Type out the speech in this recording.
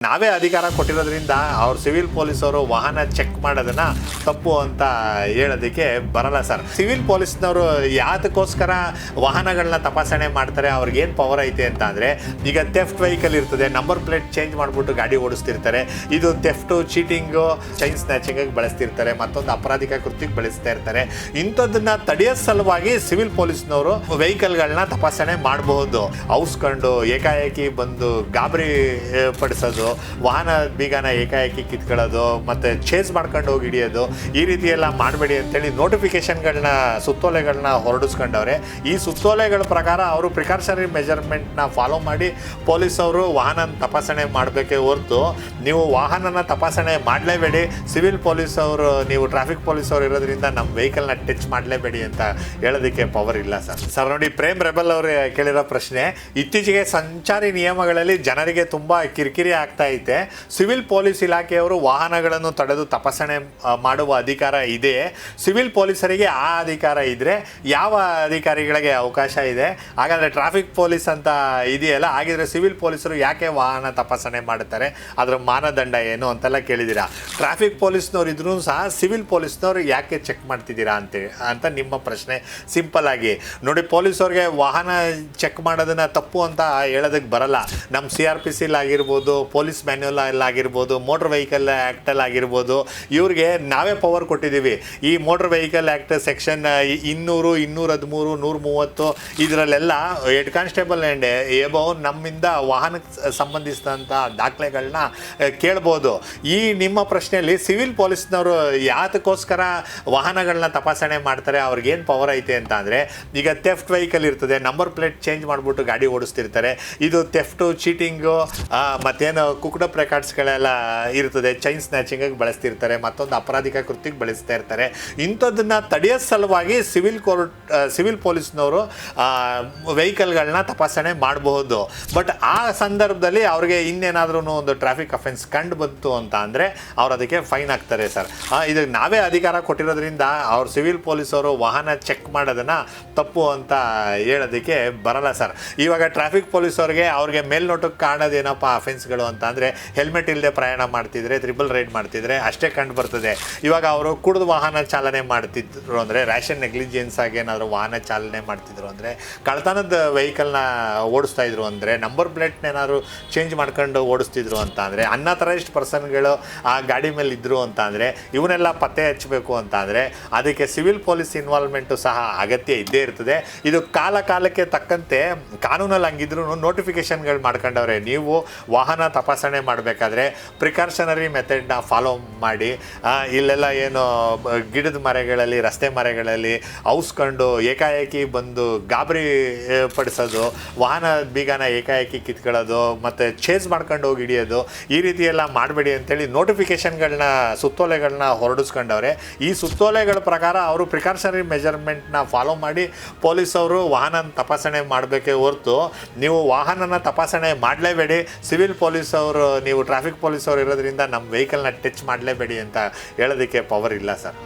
ನಾವೇ ಅಧಿಕಾರ ಕೊಟ್ಟಿರೋದ್ರಿಂದ ಅವ್ರು ಸಿವಿಲ್ ಪೊಲೀಸವರು ವಾಹನ ಚೆಕ್ ಮಾಡೋದನ್ನ ತಪ್ಪು ಅಂತ ಹೇಳೋದಕ್ಕೆ ಬರಲ್ಲ ಸರ್. ಸಿವಿಲ್ ಪೊಲೀಸ್ನವರು ಯಾತಕ್ಕೋಸ್ಕರ ವಾಹನಗಳನ್ನ ತಪಾಸಣೆ ಮಾಡ್ತಾರೆ ಅವ್ರಿಗೇನು ಪವರ್ ಐತೆ ಅಂತ ಅಂದರೆ ಈಗ ತೆಫ್ಟ್ ವೆಹಿಕಲ್ ಇರ್ತದೆ ನಂಬರ್ ಪ್ಲೇಟ್ ಚೇಂಜ್ ಮಾಡಿಬಿಟ್ಟು ಗಾಡಿ ಓಡಿಸ್ತಿರ್ತಾರೆ ಇದು ತೆಫ್ಟು ಚೀಟಿಂಗು ಚೈನ್ ಸ್ನ್ಯಾಚಿಂಗಾಗಿ ಬಳಸ್ತಿರ್ತಾರೆ ಮತ್ತೊಂದು ಅಪರಾಧಿಕ ಕೃತ್ಯಕ್ಕೆ ಬಳಸ್ತಾ ಇರ್ತಾರೆ. ಇಂಥದ್ದನ್ನ ತಡೆಯೋ ಸಲುವಾಗಿ ಸಿವಿಲ್ ಪೊಲೀಸ್ನವರು ವೆಹಿಕಲ್ಗಳನ್ನ ತಪಾಸಣೆ ಮಾಡಬಹುದು. ಔಸ್ಕೊಂಡು ಏಕಾಏಕಿ ಬಂದು ಗಾಬರಿ ಆ, ವಾಹನ ಬೀಗನ ಏಕಾಏಕಿ ಕಿತ್ಕೊಳ್ಳೋದು, ಮತ್ತು ಚೇಸ್ ಮಾಡ್ಕೊಂಡು ಹೋಗಿ ಹಿಡಿಯೋದು, ಈ ರೀತಿ ಎಲ್ಲ ಮಾಡಬೇಡಿ ಅಂತೇಳಿ ನೋಟಿಫಿಕೇಶನ್ಗಳನ್ನ ಸುತ್ತೋಲೆಗಳನ್ನ ಹೊರಡಿಸ್ಕೊಂಡವ್ರೆ. ಈ ಸುತ್ತೋಲೆಗಳ ಪ್ರಕಾರ ಅವರು ಪ್ರಿಕಾಷನರಿ ಮೆಜರ್ಮೆಂಟ್ನ ಫಾಲೋ ಮಾಡಿ ಪೊಲೀಸ್ ಅವರು ವಾಹನ ತಪಾಸಣೆ ಮಾಡಬೇಕೇ ಹೊರತು ನೀವು ವಾಹನನ ತಪಾಸಣೆ ಮಾಡಲೇಬೇಡಿ. ಸಿವಿಲ್ ಪೊಲೀಸ್ ಅವರು ನೀವು ಟ್ರಾಫಿಕ್ ಪೊಲೀಸ್ ಅವರು ಇರೋದ್ರಿಂದ ನಮ್ಮ ವೆಹಿಕಲ್ನ ಟಚ್ ಮಾಡಲೇಬೇಡಿ ಅಂತ ಹೇಳೋದಕ್ಕೆ ಪವರ್ ಇಲ್ಲ ಸರ್. ಸರ್ ನೋಡಿ ಪ್ರೇಮ್ ರೆಬಲ್ ಅವರು ಕೇಳಿರೋ ಪ್ರಶ್ನೆ, ಇತ್ತೀಚೆಗೆ ಸಂಚಾರಿ ನಿಯಮಗಳಲ್ಲಿ ಜನರಿಗೆ ತುಂಬ ಕಿರಿಕಿರಿ ಆಗ್ತಾ ಐತೆ. ಸಿವಿಲ್ ಪೊಲೀಸ್ ಇಲಾಖೆಯವರು ವಾಹನಗಳನ್ನು ತಡೆದು ತಪಾಸಣೆ ಮಾಡುವ ಅಧಿಕಾರ ಇದೆ. ಸಿವಿಲ್ ಪೊಲೀಸರಿಗೆ ಆ ಅಧಿಕಾರ ಇದ್ರೆ ಯಾವ ಅಧಿಕಾರಿಗಳಿಗೆ ಅವಕಾಶ ಇದೆ? ಹಾಗಾದ್ರೆ ಟ್ರಾಫಿಕ್ ಪೊಲೀಸ್ ಅಂತ ಇದೆಯಲ್ಲ, ಹಾಗಿದ್ರೆ ಸಿವಿಲ್ ಪೊಲೀಸರು ಯಾಕೆ ವಾಹನ ತಪಾಸಣೆ ಮಾಡುತ್ತಾರೆ? ಅದರ ಮಾನದಂಡ ಏನು ಅಂತೆಲ್ಲ ಕೇಳಿದ್ದೀರಾ ಟ್ರಾಫಿಕ್ ಪೊಲೀಸ್ನವ್ರು ಇದ್ರೂ ಸಹ ಸಿವಿಲ್ ಪೊಲೀಸ್ನವರು ಯಾಕೆ ಚೆಕ್ ಮಾಡ್ತಿದ್ದೀರಾ ಅಂತ ಅಂತ ನಿಮ್ಮ ಪ್ರಶ್ನೆ ಸಿಂಪಲ್ ಆಗಿ. ನೋಡಿ, ಪೊಲೀಸವ್ರಿಗೆ ವಾಹನ ಚೆಕ್ ಮಾಡೋದನ್ನ ತಪ್ಪು ಅಂತ ಹೇಳೋದಕ್ಕೆ ಬರಲ್ಲ. ನಮ್ಮ ಸಿ ಆರ್ ಪಿ ಸಿಲ್ ಆಗಿರ್ಬೋದು, ಪೊಲೀಸ್ ಮ್ಯಾನ್ಯುವಲ್ ಅಲ್ಲಿ ಆಗಿರ್ಬೋದು ಮೋಟರ್ ವೆಹಿಕಲ್ ಆ್ಯಕ್ಟಲ್ಲಿ ಆಗಿರ್ಬೋದು, ಇವ್ರಿಗೆ ನಾವೇ ಪವರ್ ಕೊಟ್ಟಿದ್ದೀವಿ. ಈ ಮೋಟರ್ ವೆಹಿಕಲ್ ಆ್ಯಕ್ಟ್ ಸೆಕ್ಷನ್ ಇನ್ನೂರು, ಇನ್ನೂರ ಹದಿಮೂರು, ನೂರ ಮೂವತ್ತು ಇದರಲ್ಲೆಲ್ಲ ಹೆಡ್ ಕಾನ್ಸ್ಟೇಬಲ್ ಆ್ಯಂಡ್ ಏಬೋ ನಮ್ಮಿಂದ ವಾಹನಕ್ಕೆ ಸಂಬಂಧಿಸಿದಂಥ ದಾಖಲೆಗಳನ್ನ ಕೇಳ್ಬೋದು. ಈ ನಿಮ್ಮ ಪ್ರಶ್ನೆಯಲ್ಲಿ ಸಿವಿಲ್ ಪೊಲೀಸ್ನವರು ಯಾತಕ್ಕೋಸ್ಕರ ವಾಹನಗಳನ್ನ ತಪಾಸಣೆ ಮಾಡ್ತಾರೆ, ಅವ್ರಿಗೇನು ಪವರ್ ಐತೆ ಅಂತ ಅಂದರೆ, ಈಗ ತೆಫ್ಟ್ ವೆಹಿಕಲ್ ಇರ್ತದೆ ನಂಬರ್ ಪ್ಲೇಟ್ ಚೇಂಜ್ ಮಾಡಿಬಿಟ್ಟು ಗಾಡಿ ಓಡಿಸ್ತಿರ್ತಾರೆ. ಇದು ತೆಫ್ಟು ಚೀಟಿಂಗು ಮತ್ತೇನು ಕುಕ್ಡಪ್ ರೆಕಾರ್ಡ್ಸ್ಗಳೆಲ್ಲ ಇರ್ತದೆ ಚೈನ್ ಸ್ನ್ಯಾಚಿಂಗಾಗಿ ಬಳಸ್ತಿರ್ತಾರೆ, ಮತ್ತೊಂದು ಅಪರಾಧಿಕ ಕೃತ್ಯಕ್ಕೆ ಬಳಸ್ತಾ ಇರ್ತಾರೆ. ಇಂಥದ್ದನ್ನ ತಡೆಯೋ ಸಲುವಾಗಿ ಸಿವಿಲ್ ಕೋರ್ಟ್ ಸಿವಿಲ್ ಪೊಲೀಸ್ನವರು ವೆಹಿಕಲ್ಗಳನ್ನ ತಪಾಸಣೆ ಮಾಡಬಹುದು. ಬಟ್ ಆ ಸಂದರ್ಭದಲ್ಲಿ ಅವ್ರಿಗೆ ಇನ್ನೇನಾದ್ರೂ ಒಂದು ಟ್ರಾಫಿಕ್ ಅಫೆನ್ಸ್ ಕಂಡು ಬಂತು ಅಂತ ಅಂದರೆ ಅವ್ರು ಅದಕ್ಕೆ ಫೈನ್ ಹಾಕ್ತಾರೆ ಸರ್. ಇದಕ್ಕೆ ನಾವೇ ಅಧಿಕಾರ ಕೊಟ್ಟಿರೋದ್ರಿಂದ ಅವ್ರು ಸಿವಿಲ್ ಪೊಲೀಸವರು ವಾಹನ ಚೆಕ್ ಮಾಡೋದನ್ನ ತಪ್ಪು ಅಂತ ಹೇಳೋದಕ್ಕೆ ಬರಲ್ಲ ಸರ್. ಇವಾಗ ಟ್ರಾಫಿಕ್ ಪೊಲೀಸವ್ರಿಗೆ ಅವ್ರಿಗೆ ಮೇಲ್ನೋಟಕ್ಕೆ ಕಾಣೋದೇನಪ್ಪ ಅಫೆನ್ಸ್ಗಳು ಅಂತ ಅಂದರೆ ಹೆಲ್ಮೆಟ್ ಇಲ್ಲದೆ ಪ್ರಯಾಣ ಮಾಡ್ತಿದ್ರೆ ತ್ರಿಬಲ್ ರೈಡ್ ಮಾಡ್ತಿದ್ರೆ ಅಷ್ಟೇ ಕಂಡು ಬರ್ತದೆ. ಇವಾಗ ಅವರು ಕುಡಿದು ವಾಹನ ಚಾಲನೆ ಮಾಡ್ತಿದ್ರು ಅಂದರೆ ರ್ಯಾಷನ್ ನೆಗ್ಲಿಜೆನ್ಸ್ ಆಗಿ ಏನಾದರೂ ವಾಹನ ಚಾಲನೆ ಮಾಡ್ತಿದ್ರು ಅಂದರೆ ಕಳ್ತನದ ವೆಹಿಕಲ್ನ ಓಡಿಸ್ತಾ ಇದ್ರು ಅಂದರೆ ನಂಬರ್ ಪ್ಲೇಟ್ನ ಏನಾದ್ರು ಚೇಂಜ್ ಮಾಡ್ಕೊಂಡು ಓಡಿಸ್ತಿದ್ರು ಅಂತ ಅಂದರೆ ಎಷ್ಟು ಪರ್ಸನ್ಗಳು ಆ ಗಾಡಿ ಮೇಲೆ ಇದ್ದರು ಅಂತ ಅಂದರೆ, ಇವನ್ನೆಲ್ಲ ಪತ್ತೆ ಹಚ್ಚಬೇಕು ಅಂತ ಅಂದರೆ, ಅದಕ್ಕೆ ಸಿವಿಲ್ ಪೊಲೀಸ್ ಇನ್ವಾಲ್ವ್ಮೆಂಟು ಸಹ ಅಗತ್ಯ ಇದ್ದೇ ಇರ್ತದೆ. ಇದು ಕಾಲ ಕಾಲಕ್ಕೆ ತಕ್ಕಂತೆ ಕಾನೂನಲ್ಲಿ ಹಂಗಿದ್ರು ನೋಟಿಫಿಕೇಶನ್ಗಳು ಮಾಡ್ಕೊಂಡವ್ರೆ, ನೀವು ವಾಹನ ತಪಾಸಣೆ ಮಾಡಬೇಕಾದ್ರೆ ಪ್ರಿಕಾಷನರಿ ಮೆಥಡ್ನ ಫಾಲೋ ಮಾಡಿ ಇಲ್ಲೆಲ್ಲ ಏನು ಗಿಡದ ಮರಗಳಲ್ಲಿ, ರಸ್ತೆ ಮರಗಳಲ್ಲಿ ಔಸ್ಕೊಂಡು ಏಕಾಏಕಿ ಬಂದು ಗಾಬರಿ ಪಡಿಸೋದು, ವಾಹನ ಬೀಗನ ಏಕಾಏಕಿ ಕಿತ್ಕೊಳ್ಳೋದು, ಮತ್ತು ಚೇಸ್ ಮಾಡ್ಕೊಂಡು ಹೋಗಿ ಹಿಡಿಯೋದು, ಈ ರೀತಿ ಎಲ್ಲ ಮಾಡಬೇಡಿ ಅಂತೇಳಿ ನೋಟಿಫಿಕೇಷನ್ಗಳನ್ನ, ಸುತ್ತೋಲೆಗಳನ್ನ ಹೊರಡಿಸ್ಕೊಂಡವ್ರೆ, ಈ ಸುತ್ತೋಲೆಗಳ ಪ್ರಕಾರ ಅವರು ಪ್ರಿಕಾಷನರಿ ಮೆಜರ್ಮೆಂಟ್ನ ಫಾಲೋ ಮಾಡಿ ಪೊಲೀಸ್ ಅವರು ವಾಹನ ತಪಾಸಣೆ ಮಾಡಬೇಕೇ ಹೊರತು, ನೀವು ವಾಹನನ ತಪಾಸಣೆ ಮಾಡಲೇಬೇಡಿ, ಸಿವಿಲ್ ಪೊಲೀಸ್ ಅವರು, ನೀವು ಟ್ರಾಫಿಕ್ ಪೊಲೀಸ್ ಅವರು ಇರೋದ್ರಿಂದ ನಮ್ಮ ವೆಹಿಕಲ್ನ ಟಚ್ ಮಾಡಲೇಬೇಡಿ ಅಂತ ಹೇಳೋದಕ್ಕೆ ಪವರ್ ಇಲ್ಲ ಸರ್